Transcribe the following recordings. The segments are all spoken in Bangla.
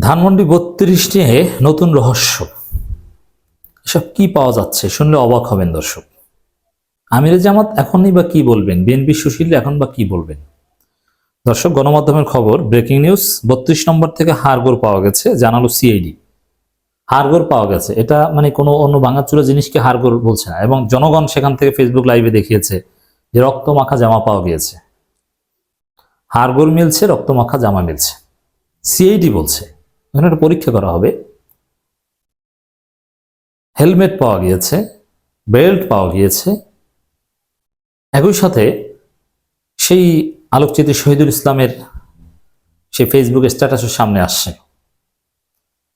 ধানমন্ডি বত্রিশ নিয়ে নতুন রহস্য। এসব কি পাওয়া যাচ্ছে? শুনলে অবাক হবেন দর্শক। আমিরে জামাত এখনই বা কি বলবেন? বিএনপি সুশীল এখন বা কি বলবেন? দর্শক, গণমাধ্যমের খবর, ব্রেকিং নিউজ, বত্রিশ নম্বর থেকে হারগোর পাওয়া গেছে, জানালো সিআইডি। হারগোর পাওয়া গেছে। এটা মানে কোনো অন্য ভাঙাচুরা জিনিসকে হারগোর বলছে না। এবং জনগণ সেখান থেকে ফেসবুক লাইভে দেখিয়েছে যে রক্ত মাখা জামা পাওয়া গিয়েছে। হারগোর মিলছে রক্ত মাখা জামা মিলছে। সিআইডি বলছে এখানে একটা পরীক্ষা করা হবে। হেলমেট পাওয়া গিয়েছে, বেল্ট পাওয়া গিয়েছে। একই সাথে সেই আলোকচিত শহীদুল ইসলামের সেই ফেসবুক স্ট্যাটাসের সামনে আসছে।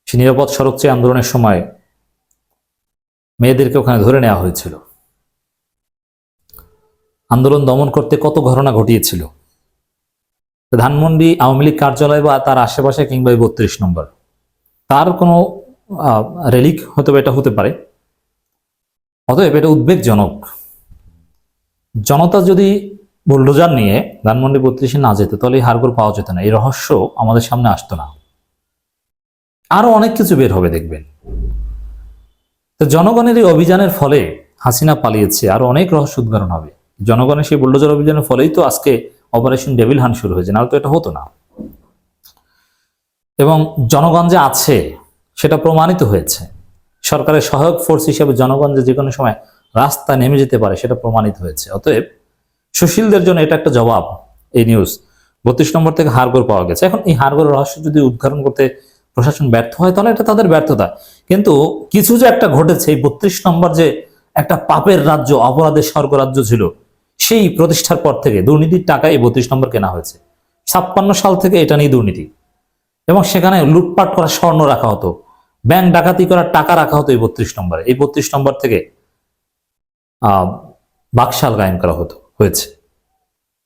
সে নিরাপদ সড়ক চেয়ে আন্দোলনের সময় মেয়েদেরকে ওখানে ধরে নেওয়া হয়েছিল। আন্দোলন দমন করতে কত ঘটনা ঘটিয়েছিল? ধানমন্ডি আওয়ামী লীগ কার্যালয় বা তার আশেপাশে কিংবা বত্রিশ নম্বর। তার কোনো রেলিক হয়তো এটা হতে পারে। অতএব এটা উদ্বেগজনক। জনতা যদি বুলডোজার নিয়ে ধানমন্ডি বত্রিশে না যেত, তাহলে এই হারগোর পাওয়া যেত না। এই রহস্য আমাদের সামনে আসতো না। আরও অনেক কিছু বের হবে, দেখবেন। তো জনগণের এই অভিযানের ফলে হাসিনা পালিয়েছে, আরও অনেক রহস্য উদ্ঘাটন হবে। জনগণের সেই বুলডোজার অভিযানের ফলেই তো আজকে অপারেশন ডেভিল হান শুরু হয়েছে, নাহলে তো এটা হতো না। এবং জনগণ যে আছে, সেটা প্রমাণিত হয়েছে। সরকারের সহায়ক ফোর্স হিসেবে জনগণ যে কোনো সময় রাস্তায় নেমে যেতে পারে, সেটা প্রমাণিত হয়েছে। অতএব সুশীলদের জন্য এটা একটা জবাব এই নিউজ বত্রিশ নম্বর থেকে হারগোর পাওয়া গেছে। এখন এই হারগোর রহস্য যদি উদ্ঘাটন করতে প্রশাসন ব্যর্থ হয়, তাহলে এটা তাদের ব্যর্থতা। কিন্তু কিছু যে একটা ঘটেছে, এই বত্রিশ নম্বর যে একটা পাপের রাজ্য, অপরাধের স্বর্গরাজ্য ছিল সেই প্রতিষ্ঠার পর থেকে দুর্নীতির টাকা এই বত্রিশ নম্বর কেনা হয়েছে। ছাপ্পান্ন সাল থেকে এটা নিয়ে দুর্নীতি। এবং সেখানে লুটপাট করা স্বর্ণ রাখা হতো। ব্যাংক ডাকাতি করার টাকা রাখা হতো এই বত্রিশ নম্বরে। এই বত্রিশ নম্বর থেকে বাকশাল গায়ন করা হতো, হয়েছে।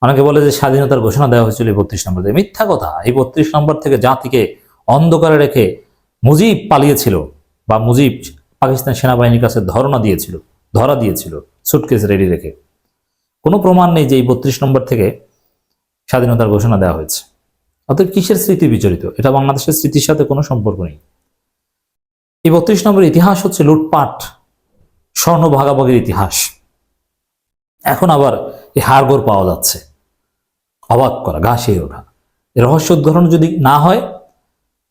অনেকে বলে যে স্বাধীনতার ঘোষণা দেওয়া হয়েছিল এই বত্রিশ নম্বর থেকে মিথ্যা কথা। এই বত্রিশ নম্বর থেকে জাতিকে অন্ধকারে রেখে মুজিব পালিয়েছিল বা মুজিব পাকিস্তান সেনাবাহিনীর কাছে ধরনা দিয়েছিল, ধরা দিয়েছিল সুটকেস রেডি রেখে। কোনো প্রমাণ নেই যে এই বত্রিশ নম্বর থেকে স্বাধীনতার ঘোষণা দেওয়া হয়েছে। অতএব কিসের স্মৃতি বিচরিত এটা বাংলাদেশের স্মৃতির সাথে কোনো সম্পর্ক নেই। এই বত্রিশ নম্বর ইতিহাস হচ্ছে লুটপাট, স্বর্ণ ভাগাভাগির ইতিহাস। এখন আবার এই হাড়গোড় পাওয়া যাচ্ছে। অবাক করা, গা শিরে ওঠা। রহস্য উদ্ঘাটন যদি না হয়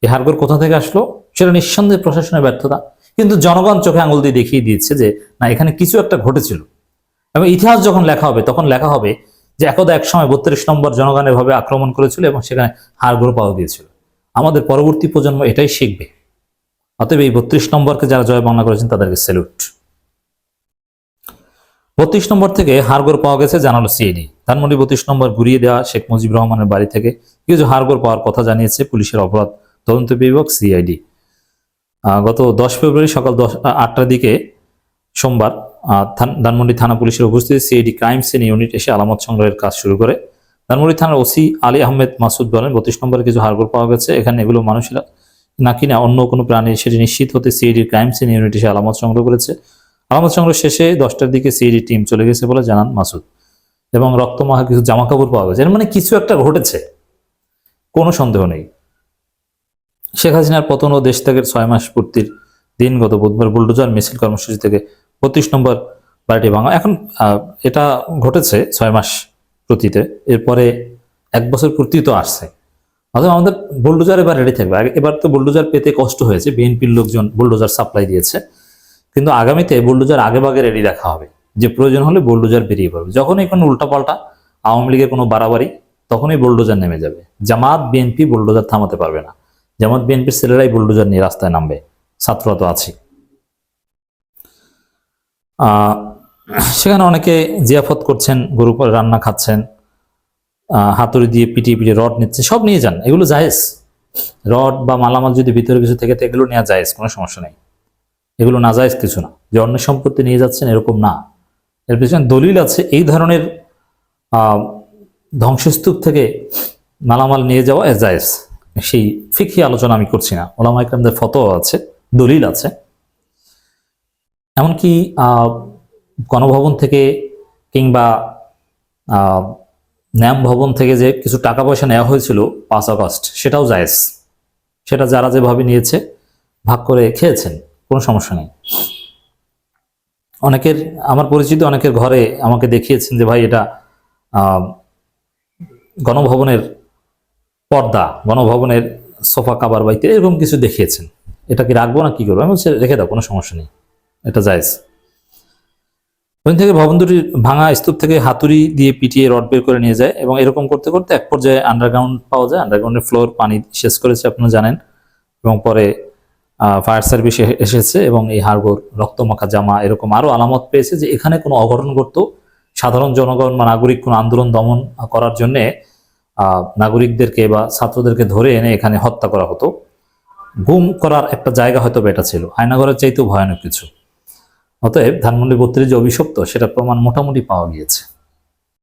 এই হাড়গোড় কোথা থেকে আসলো? সেটা নিঃসন্দেহে প্রশাসনের ব্যর্থতা। কিন্তু জনগণ চোখে আঙুল দিয়ে দেখিয়ে দিয়েছে যে, না, এখানে কিছু একটা ঘটেছিল। এবং ইতিহাস যখন লেখা হবে, তখন লেখা হবে যে একদা এক সময় বত্রিশ নম্বর জনগণের ভাবে আক্রমণ করেছিল এবং সেখানে হাড়গোড় পাওয়া গিয়েছিল। আমাদের পরবর্তী প্রজন্ম এটাই শিখবে। অতএব এই বত্রিশ নম্বরকে যারা জয় বাংলা করেছেন, তাদেরকে স্যালুট বত্রিশ নম্বর থেকে হাড়গোড় পাওয়া গেছে জানালো সিআইডি ধানমন্ডি বত্রিশ নম্বর ঘুরিয়ে দেওয়া শেখ মুজিবুর রহমানের বাড়ি থেকে কিছু হাড়গোড় পাওয়ার কথা জানিয়েছে পুলিশের অপরাধ তদন্ত বিভাগ সিআইডি গত দশ ফেব্রুয়ারি সকাল দশ আটটার দিকে সোমবার ধানমন্ডি থানা পুলিশের উপস্থিতি সিআইডি ক্রাইম সিন ইউনিট এসে আলামত সংগ্রহের কাজ শুরু করে। ধানমন্ডি থানার ওসি আলী আহমেদ মাসুদ বলেন, বত্রিশ নম্বরে কিছু হাড়গোড় পাওয়া গেছে। এখানে এগুলো মানুষেরা না অন্য কোনো প্রাণী সেটি নিশ্চিত হতে সিআইডি ক্রাইম সিন ইউনিট এসে আলামত সংগ্রহ করেছে। আলামত সংগ্রহ শেষে দশটার দিকে সিআইডি টিম চলে গেছে বলে জানান মাসুদ। এবং রক্তমাখা কিছু জামা কাপড় পাওয়া গেছে। এর মানে কিছু একটা ঘটেছে। কোনো সন্দেহ নেই। শেখ হাসিনার পতন ও দেশ ত্যাগের ছয় মাস পূর্তির দিন গত বুধবার বুলডোজার মিছিল কর্মসূচি থেকে বত্রিশ নম্বর বাড়িটি ভাঙা। এখন এটা ঘটেছে ছয় মাস প্রতিতে। এরপরে এক বছর পূর্তি তো আসছে। অথবা আমাদের বুলডোজার এবার রেডি থাকবে। এবার তো বুলডোজার পেতে কষ্ট হয়েছে। বিএনপির লোকজন বুলডোজার সাপ্লাই দিয়েছে। কিন্তু আগামীতে বুলডোজার আগে ভাগে রেডি রাখা হবে। যে প্রয়োজন হলে বুলডোজার বেরিয়ে পড়বে। যখনই কোনো উল্টাপাল্টা আওয়ামী লীগের কোনো বাড়াবাড়ি, তখনই বুলডোজার নেমে যাবে। জামাত, বিএনপি বুলডোজার থামাতে পারবে না। জামাত, বিএনপির ছেলেরাই বুলডোজার নিয়ে রাস্তায় নামবে। ছাত্ররা তো আছে সেখানে অনেকে জিয়াফত করছেন, গরু রান্না খাচ্ছেন হাতুড়ি দিয়ে পিটিয়ে পিটিয়ে রড নিচ্ছে, সব নিয়ে যান, এগুলো জায়েজ। রড বা মালামাল যদি ভিতরে কিছু থেকে এগুলো নেওয়া জায়েজ, কোনো সমস্যা নেই। এগুলো না জায়েজ কিছু না। যে অন্য সম্পত্তি নিয়ে যাচ্ছেন, এরকম না। এর পিছনে দলিল আছে, এই ধরনের ধ্বংসস্তূপ থেকে মালামাল নিয়ে যাওয়া জায়েজ। সেই ফিকি আলোচনা আমি করছি না। ওলামা ইকরামদের আছে, দলিল আছে। এমনকি গণভবন থেকে কিংবা ন্যাম ভবন থেকে যে কিছু টাকা পয়সা নেওয়া হয়েছিল পাঁচ আগস্ট, সেটাও জায়েজ। সেটা যারা যেভাবে নিয়েছে, ভাগ করে খেয়েছেন, কোনো সমস্যা নেই। অনেকের, আমার পরিচিত অনেকের ঘরে আমাকে দেখিয়েছেন যে, ভাই, এটা গণভবনের পর্দা, গণভবনের সোফা, কাবার বাইতে এরকম কিছু দেখিয়েছেন। এটা কি রাখব না কি করব? আমি রেখে দাও, কোনো সমস্যা নেই। এটা জায়েজ। ওই থেকে ভবন দুটি ভাঙা স্তূপ থেকে হাতুড়ি দিয়ে পিটিয়ে রড বের করে নিয়ে যায় এবং এরকম করতে করতে এক পর্যায়ে আন্ডারগ্রাউন্ড পাওয়া যায়। আন্ডারগ্রাউন্ডের ফ্লোর পানি শেষ করেছে আপনারা জানেন। এবং পরে ফায়ার সার্ভিস এসেছে এবং এই হাড়গোড় রক্তমাখা জামা এরকম আরও আলামত পেয়েছে যে এখানে কোনো অঘটন ঘটতো। সাধারণ জনগণ বা নাগরিক কোনো আন্দোলন দমন করার জন্যে নাগরিকদেরকে বা ছাত্রদেরকে ধরে এনে এখানে হত্যা করা হতো। গুম করার একটা জায়গা হয়তো বেটা ছিল। আয়নাঘরের চাইতেও ভয়ানক কিছু। অতএব ধানমন্ডি বত্রিশ যে অভিশপ্ত সেটা প্রমাণ মোটামুটি পাওয়া গিয়েছে।